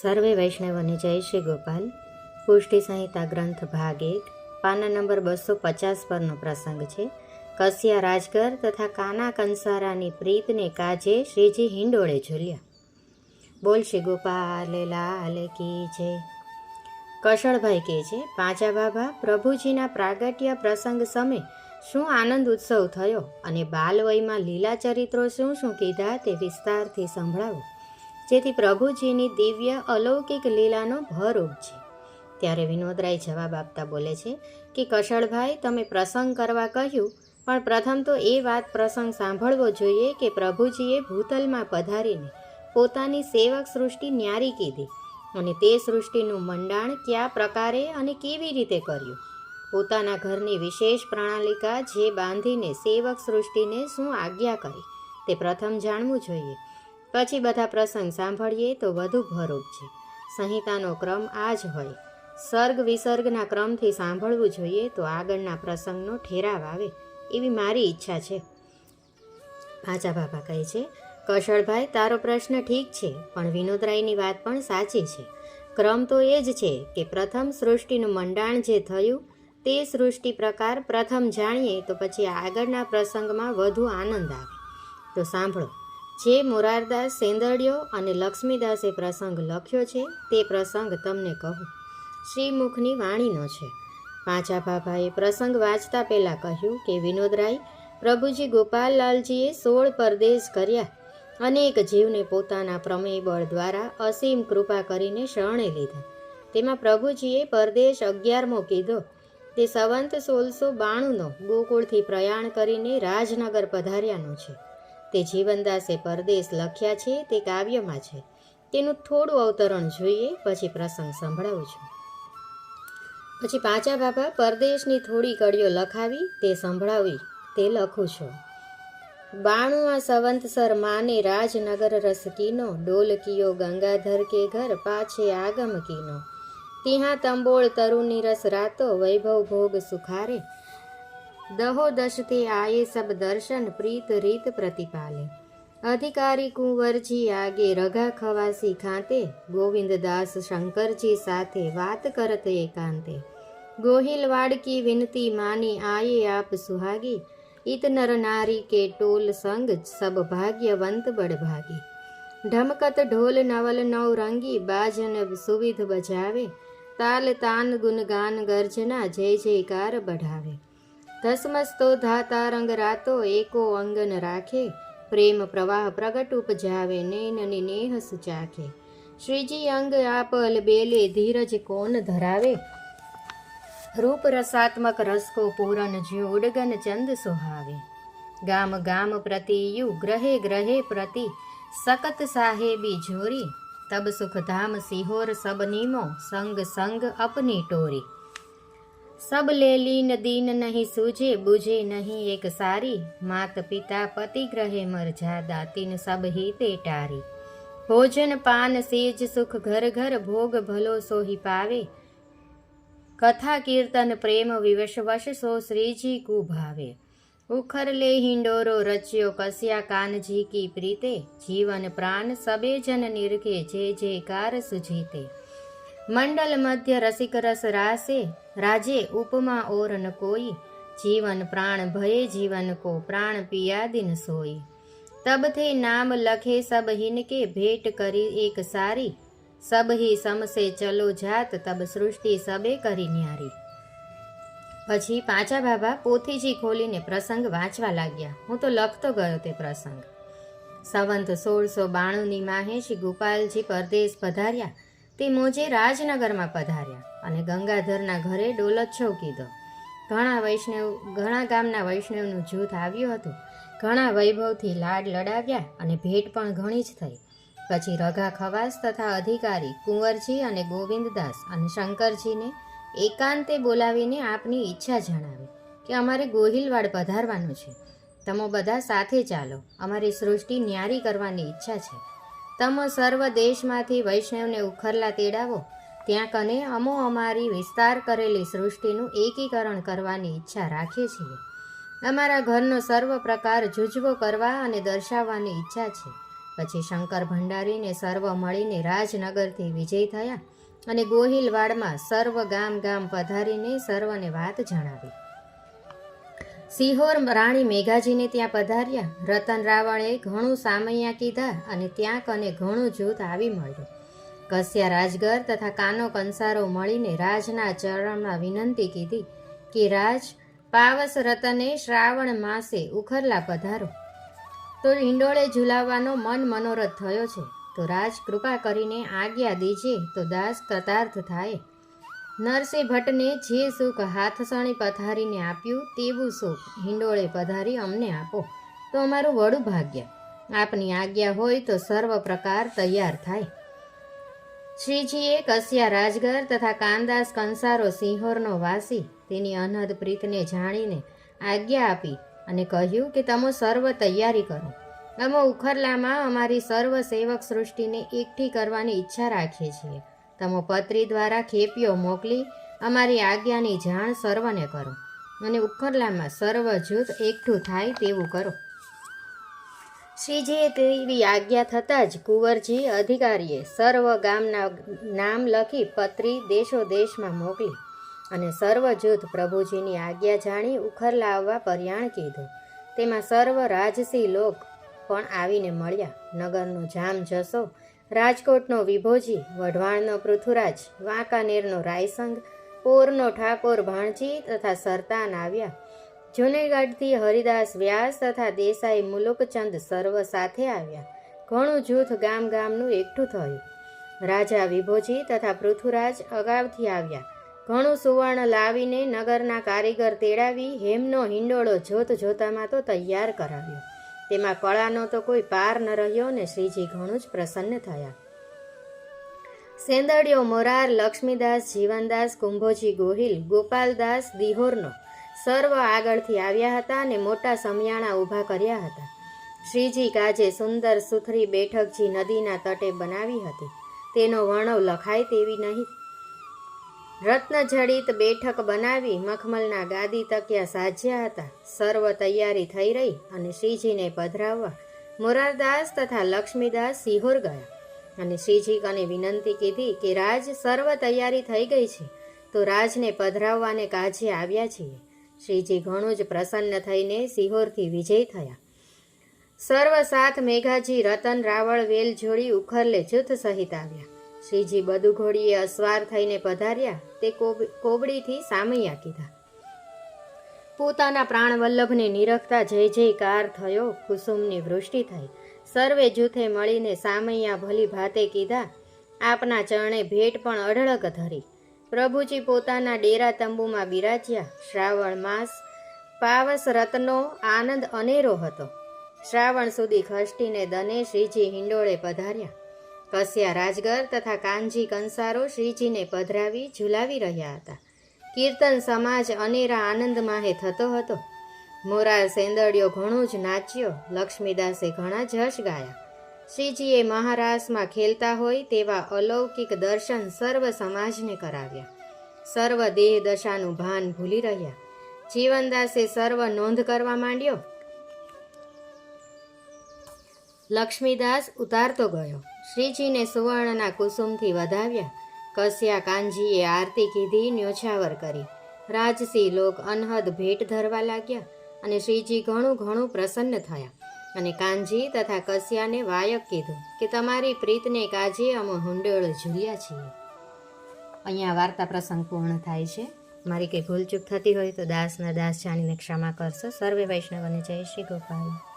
સર્વે વૈષ્ણવને જય શ્રી ગોપાલ. પુષ્ટિ સંહિતા ગ્રંથ ભાગ એક, પાના નંબર બસો પચાસ પરનો પ્રસંગ છે. કસિયા રાજગર તથા કાના કંસારાની પ્રીતને કાજે શ્રીજી હિંડોળે ઝૂલ્યા. બોલ શ્રી ગોપાલ, લાલ કી છે કશળભાઈ કહે છે પાંચા બાબા, પ્રભુજીના પ્રાગટ્ય પ્રસંગ સમય શું આનંદ ઉત્સવ થયો અને બાલવયમાં લીલા ચરિત્રો શું શું કીધા તે વિસ્તારથી સંભળાવો. જેથી પ્રભુજીની દિવ્ય અલૌકિક લીલાનો ભર છે ત્યારે વિનોદરાય જવાબ આપતા બોલે છે કે, કશળભાઈ, તમે પ્રસંગ કરવા કહ્યું, પણ પ્રથમ તો એ વાત પ્રસંગ સાંભળવો જોઈએ કે પ્રભુજીએ ભૂતલમાં પધારીને પોતાની સેવક સૃષ્ટિ ન્યારી કીધી અને તે સૃષ્ટિનું મંડાણ કયા પ્રકારે અને કેવી રીતે કર્યું? પોતાના ઘરની વિશેષ પ્રણાલિકા જે બાંધીને સેવક સૃષ્ટિને શું આજ્ઞા કરી તે પ્રથમ જાણવું જોઈએ. પછી બધા પ્રસંગ સાંભળીએ તો વધુ ભરૂપ છે. સંહિતાનો ક્રમ આ જ હોય. સર્ગ વિસર્ગના ક્રમથી સાંભળવું જોઈએ તો આગળના પ્રસંગનો ઠેરાવ આવે એવી મારી ઈચ્છા છે. પાછા બાબા કહે છે, કશળભાઈ, તારો પ્રશ્ન ઠીક છે, પણ વિનોદરાયની વાત પણ સાચી છે. ક્રમ તો એ જ છે કે પ્રથમ સૃષ્ટિનું મંડાણ જે થયું, તે સૃષ્ટિ પ્રકાર પ્રથમ જાણીએ તો પછી આગળના પ્રસંગમાં વધુ આનંદ આવે. તો સાંભળો જે મોરારદાસ સેંદડિયો અને લક્ષ્મીદાસે પ્રસંગ લખ્યો છે, તે પ્રસંગ તમને કહું. શ્રીમુખની વાણીનો છે. પાંચા ભાભાએ પ્રસંગ વાંચતા પહેલાં કહ્યું કે, વિનોદરાય, પ્રભુજી ગોપાલલાલજીએ સોળ પરદેશ કર્યા. અનેક જીવને પોતાના પ્રમેય બળ દ્વારા અસીમ કૃપા કરીને શરણે લીધા. તેમાં પ્રભુજીએ પરદેશ અગિયારમો કીધો. તે સંવંત સોળસો બાણુંનો ગોકુળથી પ્રયાણ કરીને રાજનગર પધાર્યાનો છે. તે જીવનદાસે પરદેશ લખ્યા છે, તે કાવ્યમાં છે. તેનું થોડું અવતરણ જોઈએ, પછી પ્રસંગ સંભળાવું છું. પછી પાંચા બાબા પરદેશની થોડી કડીઓ લખાવી, તે સંભળાવી, તે લખું છું. બાણુઆ સંવંતસર માને રાજનગર રસ કીનો, ડોલ ગંગાધર કે ઘર પાછે આગમ કીનો. ત્યાં તંબોળ તરુની રસ રાતો, વૈભવ ભોગ સુખારે. દહો દશતે આયે સબ દર્શન પ્રીત રીત પ્રતિપાલે. અધિકારી કુંવરજી આગે રઘા ખવાસી ખાતે, ગોવિંદદાસ શંકરજી સાથે વાત કરત એકાંતે. ગોહિલ વાડકી વિનતી માની આયે આપ સુહાગી, ઈત નર નારી કે ટોલ સંગ સબ ભાગ્યવંત બડભાગી ઢમકત ઢોલ નવલ નવ રંગી બાજન સુવિધ બજાવે, તાલ તાન ગુનગાન ગર્જના જય જયકાર બઢાવે. ધસમસતો ધાતા રંગ રાતો એકો અંગન રાખે. પ્રેમ પ્રવાહ પ્રગટ ઉપજાવે નૈનની નેહ સુચાખે શ્રીજી અંગ આપલ બેલે ધીરજ કોન ધરાવે? રૂપ રસાત્મક રસકો પૂરણ જ્યો ઉડગન ચંદ સોહાવે. ગામ ગામ પ્રતિ યુ, ગ્રહે ગ્રહે પ્રતિ. સકત સાહેબી જોરી. તબ સુખધામ સિહોર સબ નીમો, સંગ સંગ અપની ટોરી. સબ લેલીન દીન નહીં સૂજે, બુજે નહીં એક સારી. માત પિતા પતિ ગ્રહે મરજા દાતીન સબ હિતે ટારી. ભોજન પાન સેજ સુખ ઘર ઘર ભોગ ભલો સોહી પાવે. કથા કીર્તન પ્રેમ વિવશ વશ સો શ્રીજી કુ ભાવે. ઉખર લે હિંડોરો રચ્યો કસ્યા કાનજી કી પ્રીતે. જીવન પ્રાણ સબે જન નિરખે, જે જયકાર સુજીતે. મંડલ મધ્ય રસિક રસ રાસે. રાજે ઉપમા ઓર ન કોઈ, જીવન પ્રાણ ભયે જીવન કો પ્રાણ પિયાદિન સોઈ. તબથે નામ લખે સબ હિનકે ભેટ કરી એક સારી. સબ હી સમસે ચલો જાત તબ સૃષ્ટિ સબે કરી ન્યારી. પછી પાછા બાબા પોથીજી ખોલીને પ્રસંગ વાંચવા લાગ્યા. હું તો લખતો ગયો તે પ્રસંગ. સંવંત સોળસો બાણુંની માહે શ્રી ગોપાલજી પરદેશ પધાર્યા. તે મોજે રાજનગરમાં પધાર્યા અને ગંગાધરના ઘરે ડોલોત્સવ કીધો ઘણા વૈષ્ણવ, ઘણા ગામના વૈષ્ણવનું જૂથ આવ્યું હતું. ઘણા વૈભવથી લાડ લડાવ્યા અને ભેટ પણ ઘણી જ થઈ. પછી રઘા ખવાસ તથા અધિકારી કુંવરજી અને ગોવિંદદાસ અને શંકરજીને એકાંતે બોલાવીને આપની ઈચ્છા જણાવી કે અમારે ગોહિલવાડ પધારવાનું છે. તમો બધા સાથે ચાલો. અમારી સૃષ્ટિ ન્યારી કરવાની ઈચ્છા છે. તમો સર્વ દેશમાંથી વૈષ્ણવને ઉખરલા તેડાવો. ત્યાં કને અમો અમારી વિસ્તાર કરેલી સૃષ્ટિનું એકીકરણ કરવાની ઈચ્છા રાખીએ છીએ. અમારા ઘરનો સર્વ પ્રકાર જુજવો કરવા અને દર્શાવવાની ઈચ્છા છે. પછી શંકર ભંડારીને સર્વ મળીને રાજનગરથી વિજય થયા અને ગોહિલવાડમાં સર્વ ગામ ગામ પધારીને સર્વને વાત જણાવી. સિહોર રાણી મેઘાજીને ત્યાં પધાર્યા. રતન રાવણે ઘણું સામૈયા કીધા અને ત્યાં કને ઘણું જૂથ આવી મળ્યું. કસ્યા રાજગર તથા કાનો કંસારો મળીને રાજના ચરણમાં વિનંતી કીધી કે, રાજ, પાવસ રતને શ્રાવણ માસે ઉખરલા પધારો. તો હિંડોળે ઝુલાવવાનો મન મનોરથ થયો છે. તો રાજ કૃપા કરીને આજ્ઞા દીજે તો દાસ કૃતાર્થ થાય. નરસિંહ ભટ્ટને જે સુખ હાથસણી પથારીને આપ્યું, તેવું સુખ હિંડોળે પધારી અમને આપો. તો અમારું વડું ભાગ્ય. આપની આજ્ઞા હોય તો સર્વ પ્રકાર તૈયાર થાય. શ્રીજીએ કસ્યા રાજગર તથા કાનદાસ કંસારો સિંહોરનો વાસી તેની અનહદ પ્રીતને જાણીને આજ્ઞા આપી અને કહ્યું કે તમે સર્વ તૈયારી કરો. અમે ઉખરલામાં અમારી સર્વ સેવક સૃષ્ટિને એકઠી કરવાની ઈચ્છા રાખીએ છીએ. તમે પત્રી દ્વારા ખેપીઓ મોકલી અમારી આજ્ઞાની જાણ સર્વને કરો અને ઉખરલામાં સર્વ જૂથ એકઠું થાય તેવું કરો. શ્રીજીએ તેવી આજ્ઞા થતાં જ કુંવરજી અધિકારીએ સર્વ ગામના નામ લખી પત્રી દેશો દેશમાં મોકલી અને સર્વ જૂથ પ્રભુજીની આજ્ઞા જાણી ઉખરલા આવવા પર્યાણ કીધું. તેમાં સર્વ રાજસી લોક પણ આવીને મળ્યા. નગરનો જામ જસો રાજકોટનો વિભોજી, વઢવાણનો પૃથુરાજ વાંકાનેરનો રાયસંગ, પોરનો ઠાકોર ભાણજી તથા સરતાન આવ્યા. જુનેગઢથી હરિદાસ વ્યાસ તથા દેસાઈ મુલુકચંદ સર્વ સાથે આવ્યા. ઘણું જૂથ ગામ ગામનું એકઠું થયું. રાજા વિભોજી તથા પૃથુરાજ અગાઉથી આવ્યા. ઘણું સુવર્ણ લાવીને નગરના કારીગર તેડાવી હેમનો હિંડોળો જોત જોતામાં તો તૈયાર કરાવ્યો. તેમાં કળાનો તો કોઈ પાર ન રહ્યો ને શ્રીજી ઘણું જ પ્રસન્ન થયા. સેંદડિયો મોરાર, લક્ષ્મીદાસ, જીવનદાસ, કુંભોજી ગોહિલ, ગોપાલદાસ, દિહોરનો સર્વ આગળથી આવ્યા હતા અને મોટા સમિયાણા ઊભા કર્યા હતા. શ્રીજી કાજે સુંદર સુથરી બેઠકજી નદીના તટે બનાવી હતી. તેનો વર્ણવ લખાય તેવી નહીં. રત્નજડિત બેઠક બનાવી મખમલના ગાદી તકિયા સાજ્યા હતા. સર્વ તૈયારી થઈ રહી અને શ્રીજીને પધરાવવા મોરારદાસ તથા લક્ષ્મીદાસ સિહોર ગયા. અને શ્રીજી કને વિનંતી કીધી કે રાજ, સર્વ તૈયારી થઈ ગઈ છે, તો રાજને પધરાવવાને કાજે આવ્યા છીએ. શ્રીજી ઘણું જ પ્રસન્ન થઈને સિહોરથી વિજય થયા. સર્વ સાથ મેઘાજી, રતન રાવળ વેલ જોડી ઉખરલે જૂથ સહિત આવ્યા. શ્રીજી બધું ઘોડીએ અસવાર થઈને પધાર્યા, તે કોબ- કોબડીથી સામૈયા કીધા. પોતાના પ્રાણવલ્લભને નિરખતા જય જયકાર થયો, કુસુમની વૃષ્ટિ થઈ. સર્વે જૂથે મળીને સામૈયા ભલી ભાતે કીધા, આપના ચરણે ભેટ પણ અઢળક ધરી. પ્રભુજી પોતાના ડેરા તંબુમાં બિરાજ્યા. શ્રાવણ માસ પાવસ રત્નો આનંદ અનેરો હતો. શ્રાવણ સુધી ખષ્ટીને દને શ્રીજી હિંડોળે પધાર્યા. કસ્યા રાજગર તથા કાનજી કંસારો શ્રીજીને પધરાવી, ઝુલાવી રહ્યા હતા. કીર્તન સમાજ અનેરા આનંદ માહે થતો હતો. મોરાર સેંદડિયો ઘણું જ નાચ્યો, લક્ષ્મીદાસે ઘણા જશ ગાયા. શ્રીજીએ મહારાસમાં ખેલતા હોય તેવા અલૌકિક દર્શન સર્વ સમાજને કરાવ્યા. સર્વ દેહ દશાનું ભાન ભૂલી રહ્યા. જીવનદાસે સર્વ નોંધ કરવા માંડ્યો. લક્ષ્મીદાસ ઉતારતો ગયો. શ્રીજીને સુવર્ણના કુસુમથી વધાવ્યા. કસ્યા કાનજીએ આરતી કીધી, ન્યોછાવર કરી. રાજસિંહ લોક અનહદ ભેટ ધરવા લાગ્યા અને શ્રીજી ઘણું ઘણું પ્રસન્ન થયા. અને કાનજી તથા કસ્યાને વાયક કીધું કે તમારી પ્રીતને કાજે અમે હુંડોળ ઝૂલ્યા છીએ. અહીંયા વાર્તા પ્રસંગ પૂર્ણ થાય છે. મારી કંઈ ભૂલચૂક થતી હોય તો દાસના દાસ જાણીને ક્ષમા કરશો. સર્વે વૈષ્ણવને જય શ્રી ગોપાલ.